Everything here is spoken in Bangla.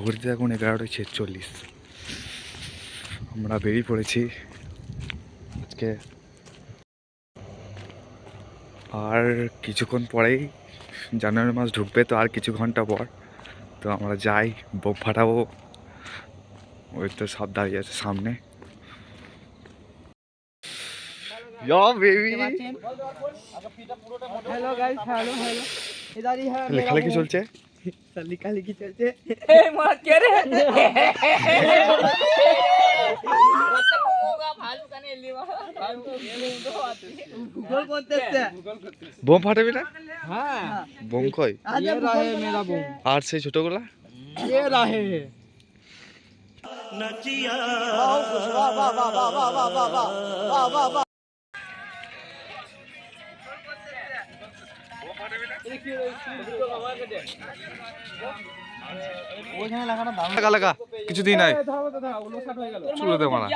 ঘড়িতে এখন এগারোটা ছেচল্লিশ। আমরা বেরিয়ে পড়েছি। আজকে আর কিছুক্ষণ পরেই জানুয়ারি মাস ঢুকবে তো আর কিছু ঘণ্টা পর। তো আমরা যাই বোম ফাটাবো। ওই তো সব দাঁড়িয়ে আছে সামনে। লেখালেখি हेलो गाइस हेलो हेलो इधर ही है লেখালেখি চলছে लिखा लिखी चलते गूगल করতেছে বোম ফাটাবি না হ্যাঁ বোম কই আজ रहे मेरा बूम আর সেই ছোটগুলা ये रहे ওখানে লাগানো দাম লাগা লাগা কিছু দিন নাই। চুলে দে মারা।